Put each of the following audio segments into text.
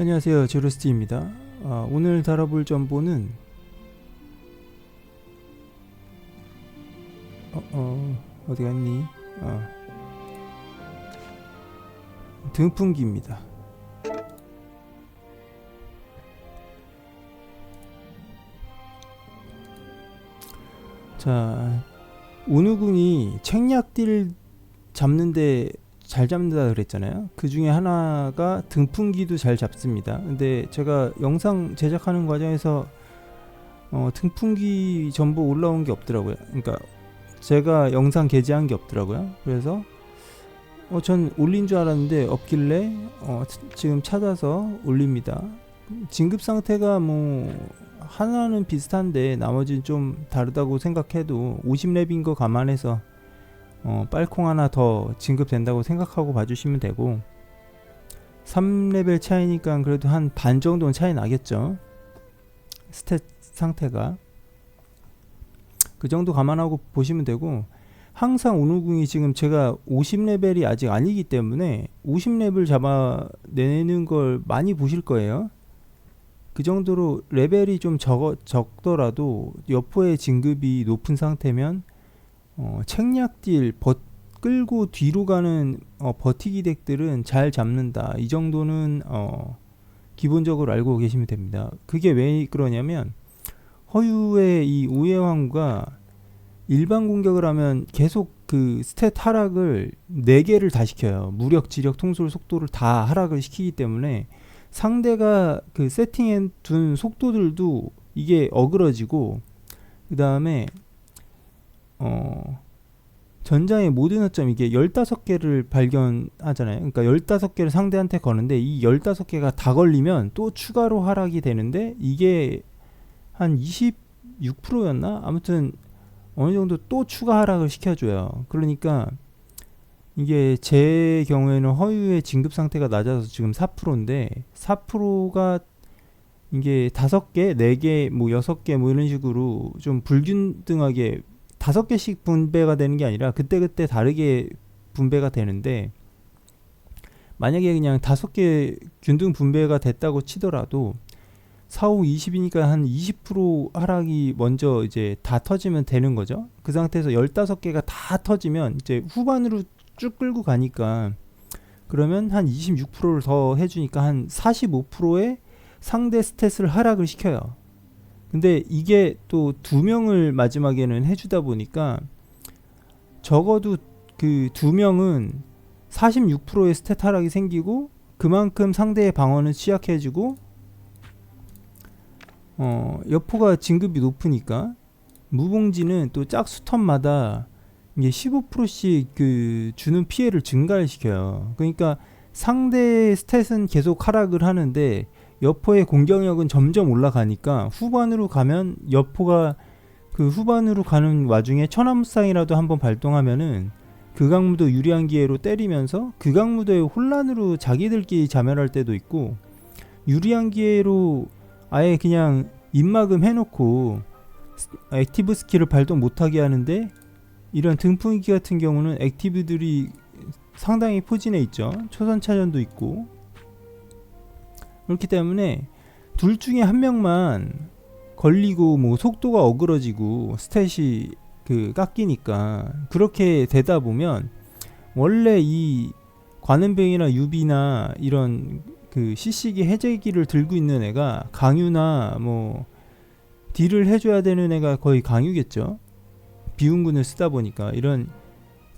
안녕하세요. 제로스티입니다. 아, 오늘 다뤄볼 정보는 어, 어 어디 갔니? 어. 등풍기입니다. 자 운우궁이 책략딜 잡는데 잘 잡는다 그랬잖아요. 그 중에 하나가 등풍기도 잘 잡습니다. 근데 제가 영상 제작하는 과정에서 어, 등풍기 전부 올라온 게 없더라고요. 그러니까 제가 영상 게재한 게 없더라고요. 그래서 어, 전 올린 줄 알았는데 없길래 어, 지금 찾아서 올립니다. 진급 상태가 뭐 하나는 비슷한데 나머지는 좀 다르다고 생각해도 50렙인 거 감안해서 어, 빨콩 하나 더 진급된다고 생각하고 봐주시면 되고 3레벨 차이니까 그래도 한 반 정도는 차이 나겠죠? 스탯 상태가. 그 정도 감안하고 보시면 되고 항상 오누궁이 지금 제가 50레벨이 아직 아니기 때문에 50레벨 잡아내는 걸 많이 보실 거예요. 그 정도로 레벨이 좀 적, 적더라도 여포의 진급이 높은 상태면 어, 책략딜 버, 끌고 뒤로 가는 어, 버티기 덱들은 잘 잡는다. 이 정도는 어, 기본적으로 알고 계시면 됩니다. 그게 왜 그러냐면 허유의 이 우예왕과 일반 공격을 하면 계속 그 스탯 하락을 4개를 다 시켜요. 무력, 지력, 통솔, 속도를 다 하락을 시키기 때문에 상대가 그 세팅해 둔 속도들도 이게 어그러지고 그 다음에 어, 전장의 모든 허점 이게 15개를 발견하잖아요. 그러니까 15개를 상대한테 거는데 이 15개가 다 걸리면 또 추가로 하락이 되는데 이게 한 26%였나? 아무튼 어느 정도 또 추가 하락을 시켜줘요. 그러니까 이게 제 경우에는 허유의 진급 상태가 낮아서 지금 4%인데 4%가 이게 다섯 개, 네 개, 뭐 여섯 개, 뭐 이런 식으로 좀 불균등하게 다섯 개씩 분배가 되는 게 아니라 그때그때 다르게 분배가 되는데 만약에 그냥 다섯 개 균등 분배가 됐다고 치더라도 4, 5, 20이니까 한 20% 하락이 먼저 이제 다 터지면 되는 거죠. 그 상태에서 15개가 다 터지면 이제 후반으로 쭉 끌고 가니까 그러면 한 26%를 더 해주니까 한 45%의 상대 스탯을 하락을 시켜요. 근데 이게 또 두 명을 마지막에는 해주다 보니까 적어도 그 두 명은 46%의 스탯 하락이 생기고 그만큼 상대의 방어는 취약해지고 어 여포가 진급이 높으니까 무봉지는 또 짝수 턴마다 이게 15%씩 그 주는 피해를 증가를 시켜요. 그러니까 상대의 스탯은 계속 하락을 하는데 여포의 공격력은 점점 올라가니까 후반으로 가면 여포가 그 후반으로 가는 와중에 천하무쌍이라도 한번 발동하면은 극악무도 유리한 기회로 때리면서 극악무도의 혼란으로 자기들끼리 자멸할 때도 있고 유리한 기회로 아예 그냥 입막음 해놓고 액티브 스킬을 발동 못하게 하는데 이런 등풍기 같은 경우는 액티브들이 상당히 포진해 있죠. 초선차전도 있고 그렇기 때문에 둘 중에 한 명만 걸리고 뭐 속도가 어그러지고 스탯이 그 깎이니까 그렇게 되다 보면 원래 이 관음병이나 유비나 이런 그 CC기 해제기를 들고 있는 애가 강유나 뭐 딜을 해줘야 되는 애가 거의 강유겠죠. 비운군을 쓰다 보니까 이런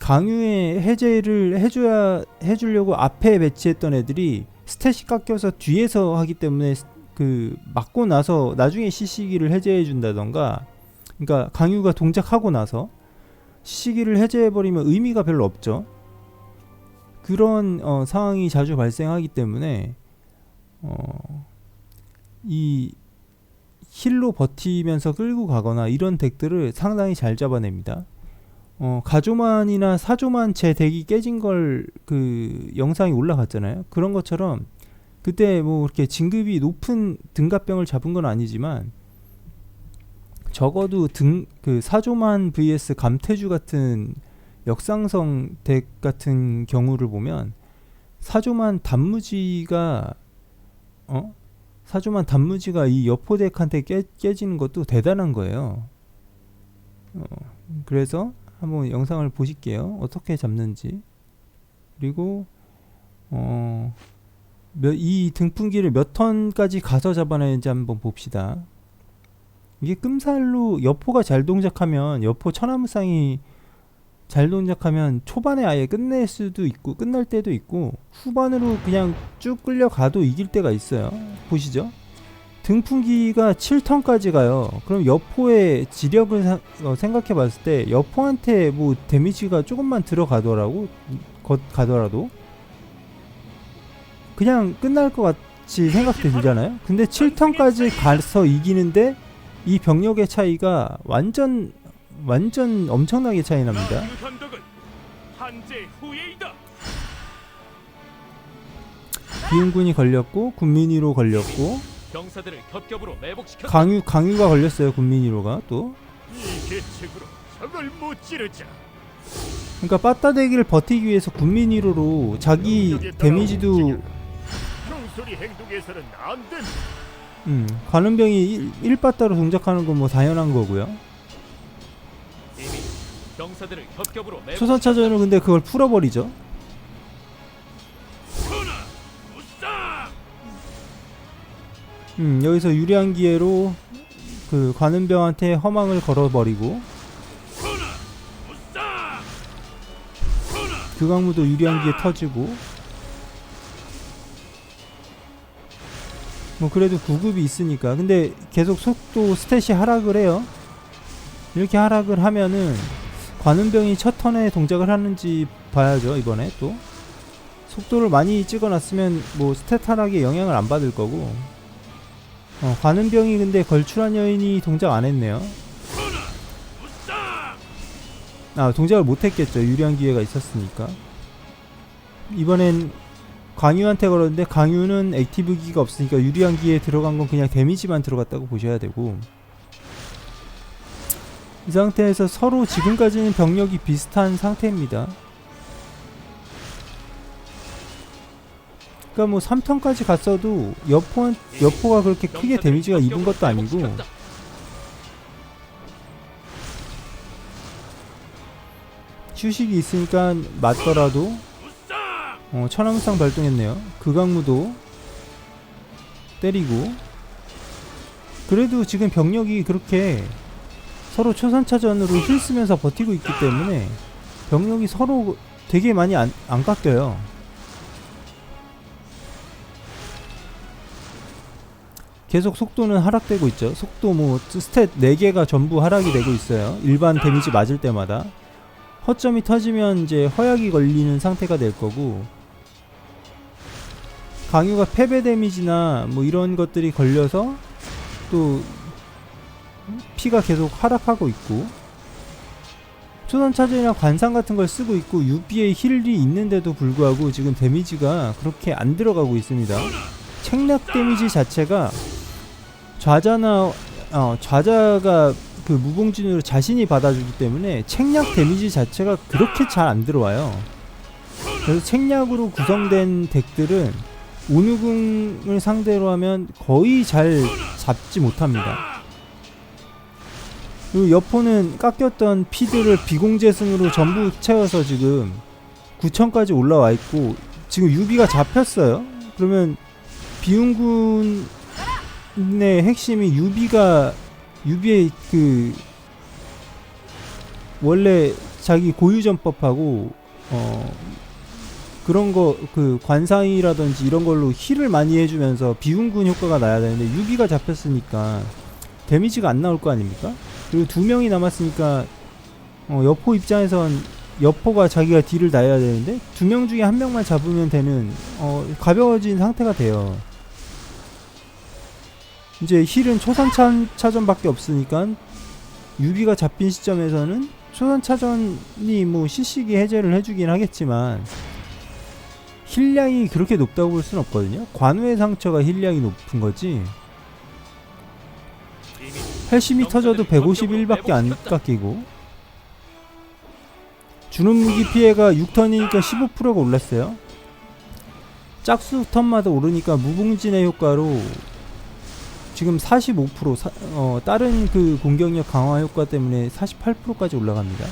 강유의 해제를 해줘야 해주려고 앞에 배치했던 애들이 스탯이 깎여서 뒤에서 하기 때문에 그 맞고 나서 나중에 CC기를 해제해 준다던가 그러니까 강유가 동작하고 나서 CC기를 해제해 버리면 의미가 별로 없죠. 그런 어, 상황이 자주 발생하기 때문에 어, 이 힐로 버티면서 끌고 가거나 이런 덱들을 상당히 잘 잡아냅니다. 어, 가조만이나 사조만 제 덱이 깨진 걸 그 영상이 올라갔잖아요. 그런 것처럼 그때 뭐 이렇게 진급이 높은 등갑병을 잡은 건 아니지만 적어도 등 그 사조만 vs 감태주 같은 역상성 덱 같은 경우를 보면 사조만 단무지가 어? 사조만 단무지가 이 여포 덱한테 깨, 깨지는 것도 대단한 거예요. 어, 그래서 한번 영상을 보실게요. 어떻게 잡는지. 그리고 어, 몇, 이 등풍기를 몇 턴까지 가서 잡아내는지 한번 봅시다. 이게 끔살로 여포가 잘 동작하면 여포 천하무쌍이 잘 동작하면 초반에 아예 끝낼 수도 있고 끝날 때도 있고 후반으로 그냥 쭉 끌려가도 이길 때가 있어요. 보시죠. 등풍기가 7턴까지 가요. 그럼 여포의 지력을 사- 어, 생각해 봤을 때 여포한테 뭐 데미지가 조금만 들어가더라고 거, 가더라도 그냥 끝날 것 같이 생각되잖아요. 근데 7턴까지 가서 이기는데 이 병력의 차이가 완전 완전 엄청나게 차이 납니다. 그. 비운군이 걸렸고 군민이로 걸렸고 병사들을 겹겹으로 매복시켰다. 강유 강유가 걸렸어요. 군민이로가 또. 이 계책으로 적을 못 찌르자. 그러니까 빠따 대기를 버티기 위해서 군민이로로 자기 데미지도 흉소리 행동에서는 안 된다. 음, 관음병이 1, 빠따로 동작하는 건 뭐 당연한 거고요. 초선차전은 근데 그걸 풀어버리죠. 음, 여기서 유리한 기회로 그 관음병한테 허망을 걸어버리고 우싸! 그 강무도 유리한 기회 터지고 뭐 그래도 구급이 있으니까. 근데 계속 속도 스탯이 하락을 해요. 이렇게 하락을 하면은 관음병이 첫 턴에 동작을 하는지 봐야죠 이번에 또. 속도를 많이 찍어놨으면 뭐 스탯 하락에 영향을 안 받을 거고 어, 관음병이 근데 걸출한 여인이 동작 안 했네요. 아 동작을 못 했겠죠. 유리한 기회가 있었으니까. 이번엔 강유한테 걸었는데 강유는 액티브 기가 없으니까 유리한 기회에 들어간 건 그냥 데미지만 들어갔다고 보셔야 되고. 이 상태에서 서로 지금까지는 병력이 비슷한 상태입니다 그러니까 뭐 3턴까지 갔어도 여포, 여포가 그렇게 크게 데미지가 입은 것도 아니고 휴식이 있으니까 맞더라도 어, 천왕상 발동했네요. 극악무도 때리고 그래도 지금 병력이 그렇게 서로 초선차전으로 힐 쓰면서 버티고 있기 때문에 병력이 서로 되게 많이 안, 안 깎여요. 계속 속도는 하락되고 있죠. 속도 뭐 스탯 4개가 전부 하락이 되고 있어요. 일반 데미지 맞을 때마다. 허점이 터지면 이제 허약이 걸리는 상태가 될 거고 강유가 패배 데미지나 뭐 이런 것들이 걸려서 또 피가 계속 하락하고 있고 초선 차전이나 관상 같은 걸 쓰고 있고 유비의 힐이 있는데도 불구하고 지금 데미지가 그렇게 안 들어가고 있습니다. 책략 데미지 자체가 좌자나 어, 좌자가 그 무봉진으로 자신이 받아주기 때문에 책략 데미지 자체가 그렇게 잘 안 들어와요. 그래서 책략으로 구성된 덱들은 오누궁을 상대로 하면 거의 잘 잡지 못합니다. 그리고 여포는 깎였던 피드를 비공재승으로 전부 채워서 지금 9천까지 올라와 있고 지금 유비가 잡혔어요. 그러면 비운군 의 핵심이 유비가 유비의 그 원래 자기 고유전법하고 어 그런 거 그 관상이라든지 이런 걸로 힐을 많이 해주면서 비운군 효과가 나야 되는데 유비가 잡혔으니까 데미지가 안 나올 거 아닙니까? 그리고 두 명이 남았으니까 어 여포 입장에선 여포가 자기가 딜을 나야 되는데 두 명 중에 한 명만 잡으면 되는 어 가벼워진 상태가 돼요. 이제 힐은 초선 차전밖에 없으니까 유비가 잡힌 시점에서는 초선 차전이 뭐 시시기 해제를 해주긴 하겠지만 힐량이 그렇게 높다고 볼 수는 없거든요. 관우의 상처가 힐량이 높은 거지. 헬심이 터져도 151밖에 안 깎이고 주는 무기 피해가 6턴이니까 15%가 올랐어요. 짝수 턴마다 오르니까 무봉진의 효과로 지금 45% 사, 어, 다른 그 공격력 강화 효과 때문에 48%까지 올라갑니다.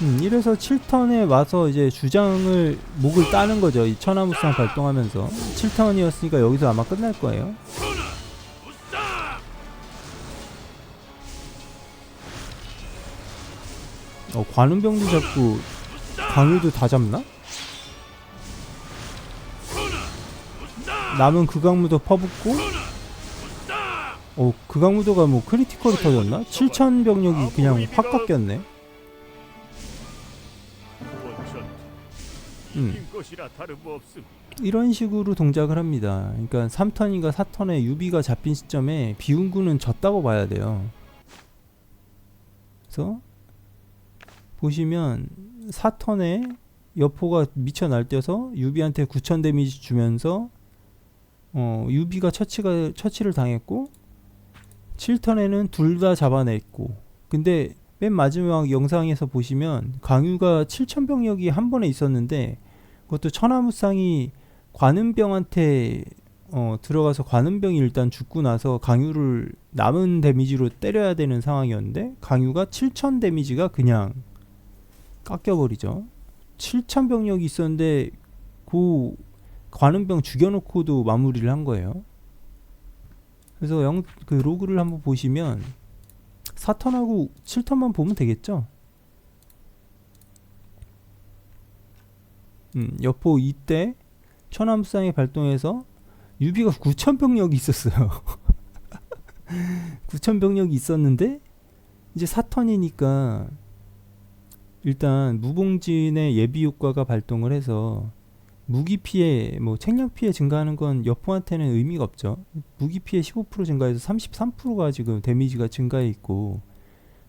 음, 이래서 7턴에 와서 이제 주장을 목을 따는 거죠. 이 천하무쌍 발동하면서 7턴이었으니까 여기서 아마 끝날 거예요. 어, 관운병도 잡고 강유도 다 잡나? 남은 극악무도 퍼붓고 어 극악무도가 뭐 크리티컬이 터졌나? 7천 병력이 그냥 확 깎였네 음. 이런 식으로 동작을 합니다 그러니까 3턴인가 4턴에 유비가 잡힌 시점에 비운군은 졌다고 봐야 돼요 그래서 보시면 4턴에 여포가 미쳐 날뛰어서 유비한테 9천 데미지 주면서 어, 유비가 처치가 처치를 당했고 7턴에는 둘 다 잡아냈고 근데 맨 마지막 영상에서 보시면 강유가 7천 병력이 한 번에 있었는데 그것도 천하무쌍이 관음병한테 어, 들어가서 관음병이 일단 죽고 나서 강유를 남은 데미지로 때려야 되는 상황이었는데 강유가 7천 데미지가 그냥 깎여버리죠. 7천 병력이 있었는데 그 관음병 죽여놓고도 마무리를 한 거예요. 그래서 영, 그 로그를 한번 보시면 4턴하고 7턴만 보면 되겠죠. 음, 여포 이때 천암상이 발동해서 유비가 9천 병력이 있었어요. 9천 병력이 있었는데 이제 4턴이니까 일단 무봉진의 예비 효과가 발동을 해서 무기 피해, 뭐 책량 피해 증가하는 건 여포한테는 의미가 없죠. 무기 피해 15% 증가해서 33%가 지금 데미지가 증가해 있고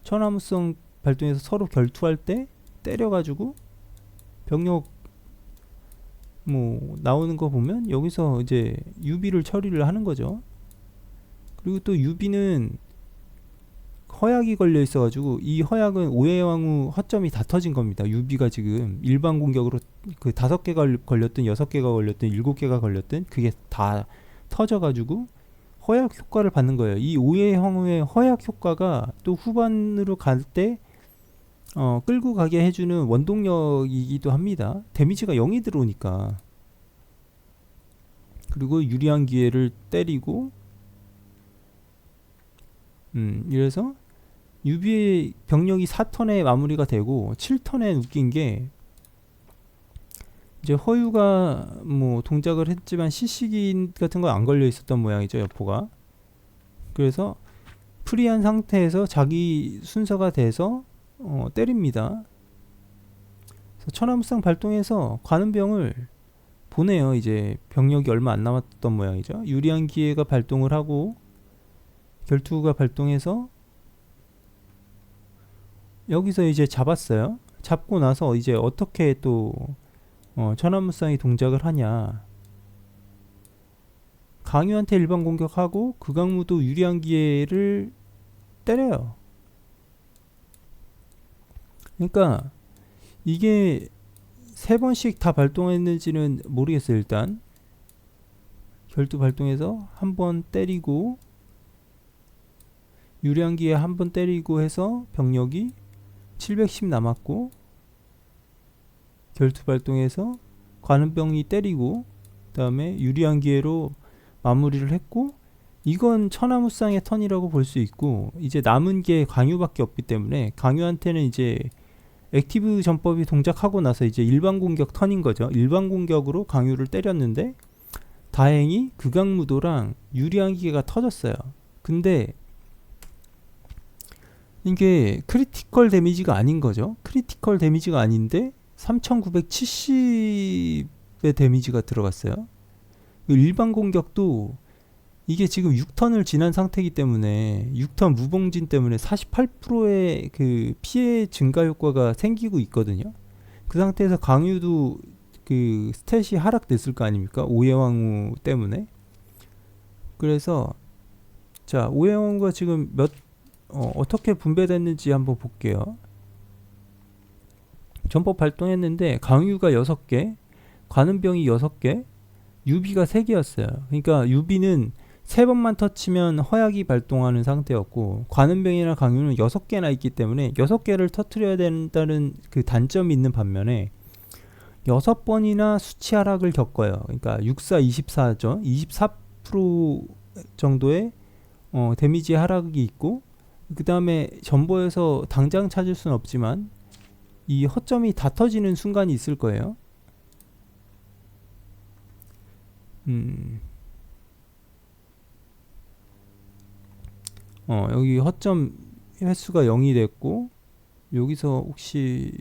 천하무성 발동해서 서로 결투할 때 때려가지고 병력 뭐 나오는 거 보면 여기서 이제 유비를 처리를 하는 거죠. 그리고 또 유비는 허약이 걸려 있어가지고 이 허약은 오해왕후 허점이 다 터진 겁니다. 유비가 지금 일반 공격으로 그 다섯 개가 걸렸든 여섯 개가 걸렸든 일곱 개가 걸렸든 그게 다 터져가지고 허약 효과를 받는 거예요. 이 오해왕후의 허약 효과가 또 후반으로 갈때 어, 끌고 가게 해주는 원동력이기도 합니다. 데미지가 0이 들어오니까. 그리고 유리한 기회를 때리고 음, 이래서 유비의 병력이 4턴에 마무리가 되고 7턴에 웃긴 게 이제 허유가 뭐 동작을 했지만 시식인 같은 거안 걸려 있었던 모양이죠 여포가. 그래서 프리한 상태에서 자기 순서가 돼서 어, 때립니다. 천하무쌍 발동해서 관음병을 보내요. 이제 병력이 얼마 안 남았던 모양이죠. 유리한 기회가 발동을 하고 결투가 발동해서 여기서 이제 잡았어요. 잡고 나서 이제 어떻게 또 어, 천안무쌍이 동작을 하냐. 강유한테 일반 공격하고 극악무도 유리한 기회를 때려요. 그러니까 이게 세 번씩 다 발동했는지는 모르겠어요. 일단 결투 발동해서 한 번 때리고 유리한 기에 한 번 때리고 해서 병력이 710 남았고 결투 발동해서 관음병이 때리고 그 다음에 유리한 기회로 마무리를 했고 이건 천하무쌍의 턴이라고 볼 수 있고 이제 남은 게 강유밖에 없기 때문에 강유한테는 이제 액티브 전법이 동작하고 나서 이제 일반 공격 턴인 거죠. 일반 공격으로 강유를 때렸는데 다행히 극악무도랑 유리한 기계가 터졌어요. 근데 이게 크리티컬 데미지가 아닌 거죠. 크리티컬 데미지가 아닌데 3970의 데미지가 들어갔어요. 그 일반 공격도 이게 지금 6턴을 지난 상태이기 때문에 6턴 무봉진 때문에 48%의 그 피해 증가 효과가 생기고 있거든요. 그 상태에서 강유도 그 스탯이 하락됐을 거 아닙니까? 오해왕후 때문에. 그래서 자 오해왕후가 지금 몇 어, 어떻게 분배됐는지 한번 볼게요. 전법 발동했는데 강유가 6개, 관음병이 6개, 유비가 3개였어요. 그러니까 유비는 세 번만 터치면 허약이 발동하는 상태였고 관음병이나 강유는 6개나 있기 때문에 6개를 터트려야 된다는 그 단점이 있는 반면에 6번이나 수치 하락을 겪어요. 그러니까 64 24죠. 24% 정도의 어, 데미지 하락이 있고 그 다음에 전보에서 당장 찾을 수는 없지만 이 허점이 다 터지는 순간이 있을 거예요. 음. 어, 여기 허점 횟수가 0이 됐고 여기서 혹시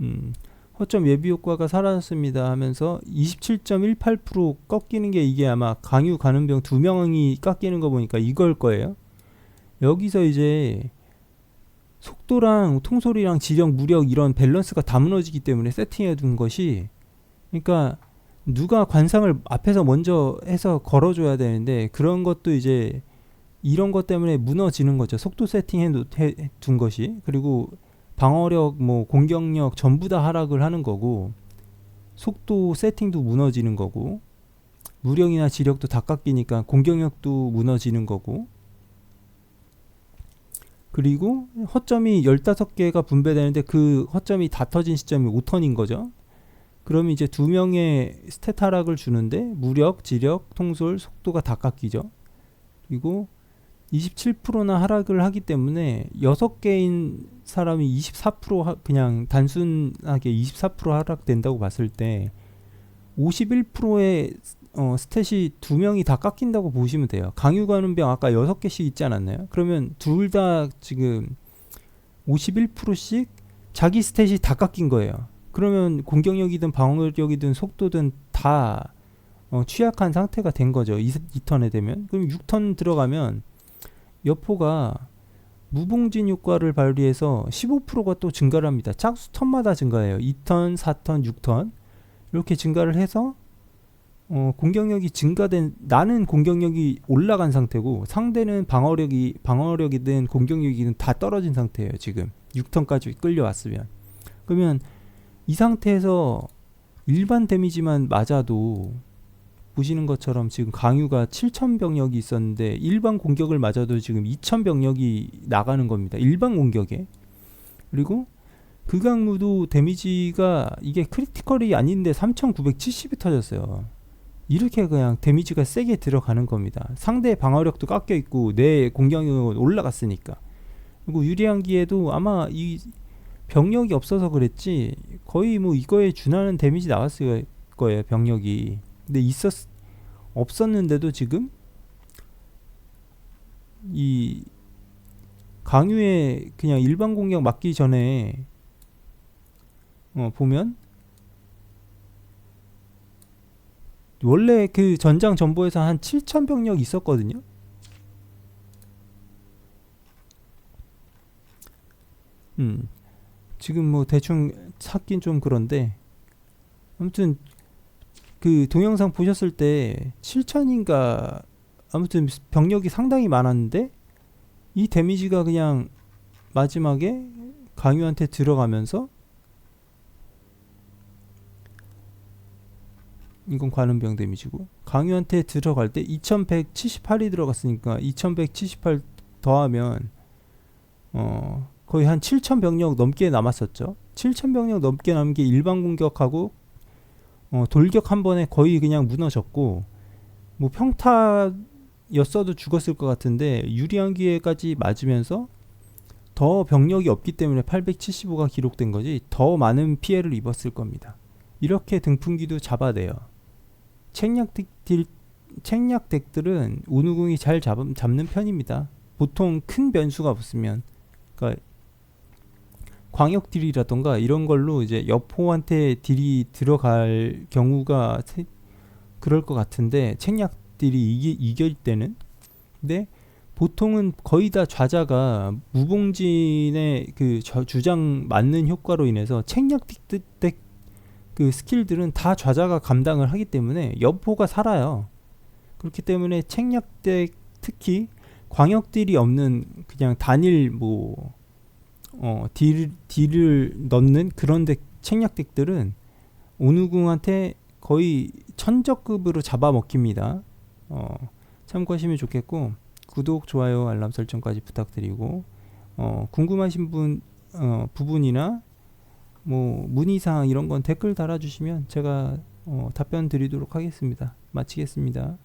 음, 허점 예비 효과가 사라졌습니다 하면서 27.18% 꺾이는 게 이게 아마 강유 가는병 두 명이 깎이는 거 보니까 이걸 거예요. 여기서 이제 속도랑 통소리랑 지력, 무력 이런 밸런스가 다 무너지기 때문에 세팅해 둔 것이 그러니까 누가 관상을 앞에서 먼저 해서 걸어줘야 되는데 그런 것도 이제 이런 것 때문에 무너지는 거죠. 속도 세팅해 둔 것이 그리고 방어력, 뭐 공격력 전부 다 하락을 하는 거고 속도 세팅도 무너지는 거고 무력이나 지력도 다 깎이니까 공격력도 무너지는 거고 그리고 허점이 15개가 분배되는데 그 허점이 다 터진 시점이 5턴인 거죠. 그럼 이제 두 명의 스탯 하락을 주는데 무력, 지력, 통솔, 속도가 다 깎이죠. 그리고 27%나 하락을 하기 때문에 6개인 사람이 24% 하, 그냥 단순하게 24% 하락된다고 봤을 때 51%의 어, 스탯이 두 명이 다 깎인다고 보시면 돼요. 강유 가는 병 아까 6개씩 있지 않았나요? 그러면 둘 다 지금 51%씩 자기 스탯이 다 깎인 거예요. 그러면 공격력이든 방어력이든 속도든 다 어, 취약한 상태가 된 거죠. 2, 2턴에 되면. 그럼 6턴 들어가면 여포가 무봉진 효과를 발휘해서 15%가 또 증가를 합니다. 짝수 턴마다 증가해요. 2턴, 4턴, 6턴 이렇게 증가를 해서 어, 공격력이 증가된 나는 공격력이 올라간 상태고 상대는 방어력이 방어력이든 공격력이든 다 떨어진 상태예요. 지금 6턴까지 끌려왔으면 그러면 이 상태에서 일반 데미지만 맞아도 보시는 것처럼 지금 강유가 7천 병력이 있었는데 일반 공격을 맞아도 지금 2천 병력이 나가는 겁니다. 일반 공격에 그리고 극악무도 데미지가 이게 크리티컬이 아닌데 3,970이 터졌어요. 이렇게 그냥 데미지가 세게 들어가는 겁니다. 상대 방어력도 깎여 있고 내 공격력은 올라갔으니까. 그리고 유리한 기에도 아마 이 병력이 없어서 그랬지 거의 뭐 이거에 준하는 데미지 나왔을 거예요 병력이. 근데 있었 없었는데도 지금 이 강유에 그냥 일반 공격 맞기 전에 어 보면 원래 그 전장 전보에서 한 7천 병력 있었거든요. 음. 지금 뭐 대충 찾긴 좀 그런데 아무튼 그 동영상 보셨을 때 7천인가 아무튼 병력이 상당히 많았는데 이 데미지가 그냥 마지막에 강유한테 들어가면서 이건 관음병 데미지고 강유한테 들어갈 때 2178이 들어갔으니까 2178 더하면 어 거의 한7000 병력 넘게 남았었죠. 7000 병력 넘게 남은 게 일반 공격하고 어, 돌격 한 번에 거의 그냥 무너졌고 뭐 평타였어도 죽었을 것 같은데 유리한 기회까지 맞으면서 더 병력이 없기 때문에 875가 기록된 거지 더 많은 피해를 입었을 겁니다. 이렇게 등풍기도 잡아내요. 책략 덱들 책략 덱들은 운우궁이 잘 잡, 잡는 편입니다. 보통 큰 변수가 없으면 그러니까 광역 딜이라던가 이런 걸로 이제 여포한테 딜이 들어갈 경우가 세- 그럴 것 같은데 책략 딜이 이기, 이길 때는 근데 보통은 거의 다 좌자가 무봉진의 그 저- 주장 맞는 효과로 인해서 책략 덱그 스킬들은 다 좌자가 감당을 하기 때문에 여포가 살아요. 그렇기 때문에 책략 덱 특히 광역 딜이 없는 그냥 단일 뭐 어, 딜 딜을 넣는 그런 덱 책략 덱들은 오누궁한테 거의 천적급으로 잡아먹힙니다. 어, 참고하시면 좋겠고 구독, 좋아요, 알람 설정까지 부탁드리고 어, 궁금하신 분 어, 부분이나 뭐 문의사항 이런 건 댓글 달아주시면 제가 어, 답변 드리도록 하겠습니다. 마치겠습니다.